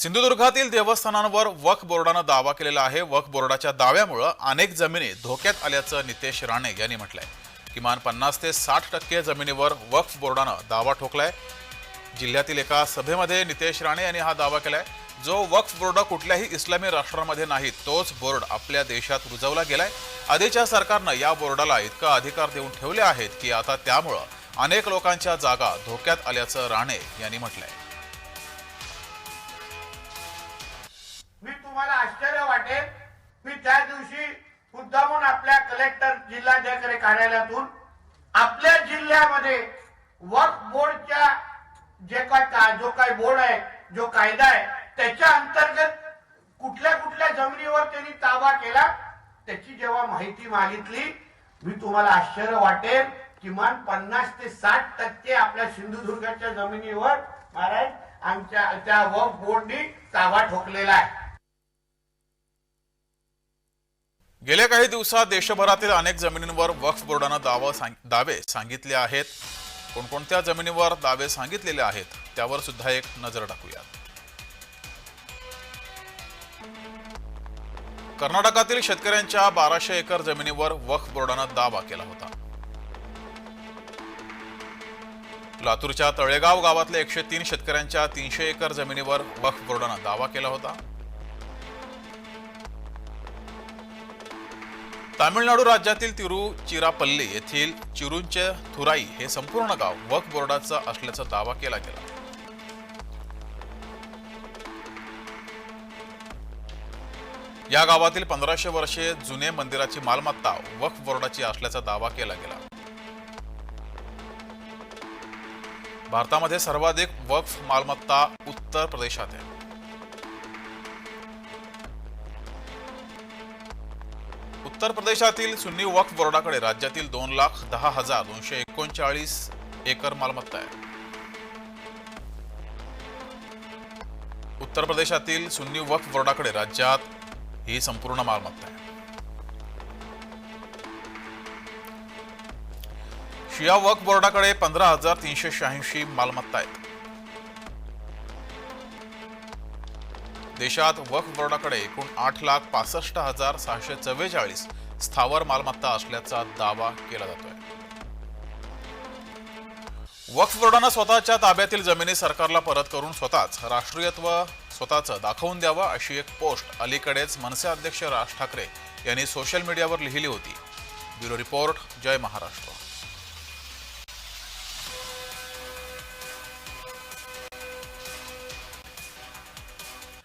सिंधुदुर्गातील देवस्थानांवर वक्फ बोर्डानं दावा केलेला आहे. वक्फ बोर्डाच्या दाव्यामुळं अनेक जमिनी धोक्यात आल्याचं नितेश राणे यांनी म्हटलंय. किमान पन्नास ते साठ टक्के जमिनीवर वक्फ बोर्डानं दावा ठोकलाय. जिल्ह्यातील एका सभेमध्ये नितेश राणे यांनी हा दावा केलाय. जो वक्फ बोर्ड कुठल्याही इस्लामी राष्ट्रांमध्ये नाही तोच बोर्ड आपल्या देशात रुजवला गेलाय. आधीच्या सरकारनं या बोर्डाला इतका अधिकार देऊन ठेवले आहेत की आता त्यामुळं अनेक लोकांच्या जागा धोक्यात आल्याचं राणे यांनी म्हटलंय. तुम्हाला आश्चर्य वाटेल मी त्या दिवशी मुद्दामून आपल्या कलेक्टर जिल्हाधिकारी कार्यालयातून आपल्या जिल्ह्यामध्ये वक्फ बोर्डच्या जे काय का- जो काही बोर्ड आहे जो कायदा आहे त्याच्या अंतर्गत कुठल्या कुठल्या जमिनीवर त्यांनी ताबा केला त्याची जेव्हा माहिती मागितली मी तुम्हाला आश्चर्य वाटेल किमान पन्नास ते साठ टक्के आपल्या सिंधुदुर्गाच्या जमिनीवर महाराज आमच्या त्या वक्फ बोर्डनी ताबा ठोकलेला आहे. गेल्या काही दिवसात देशभरातील अनेक जमिनींवर वक्फ बोर्डानं दावा सांग दावे सांगितले आहेत. कोणकोणत्या जमिनीवर दावे सांगितलेले आहेत त्यावर सुद्धा एक नजर टाकूयात. कर्नाटकातील शेतकऱ्यांच्या बाराशे एकर जमिनीवर वक्फ बोर्डानं दावा केला होता. लातूरच्या तळेगाव गावातल्या एकशे तीन शेतकऱ्यांच्या तीनशे एकर जमिनीवर वक्फ बोर्डानं दावा केला होता. तामिळनाडू राज्यातील तिरुचिरापल्ली येथील चिरुंचे थुराई हे संपूर्ण गाव वक्फ बोर्डाचं असल्याचा दावा केला गेला. या गावातील पंधराशे वर्षे जुने मंदिराची मालमत्ता वक्फ बोर्डाची असल्याचा दावा केला गेला. भारतामध्ये सर्वाधिक वक्फ मालमत्ता उत्तर प्रदेशात आहे. उत्तर प्रदेशातील सुन्नी वक्फ बोर्डाकडे राज्यातील दोन लाख दहा हजार दोनशे एकोणचाळीस एकर मालमत्ता आहे. उत्तर प्रदेशातील सुन्नी वक्फ बोर्डाकडे राज्यात ही संपूर्ण मालमत्ता आहे. शिया वक्फ बोर्डाकडे पंधरा हजार तीनशे शहाऐंशी मालमत्ता आहेत. देशात वक्फ बोर्डाकडे एकूण आठ लाख पासष्ट हजार सहाशे चव्वेचाळीस स्थावर मालमत्ता असल्याचा दावा केला जातोय. वक्फ बोर्डानं स्वतःच्या ताब्यातील जमिनी सरकारला परत करून स्वतःच राष्ट्रीयत्व स्वतःचं दाखवून द्यावं अशी एक पोस्ट अलीकडेच मनसे अध्यक्ष राज ठाकरे यांनी सोशल मीडियावर लिहिली होती. ब्युरो रिपोर्ट जय महाराष्ट्र.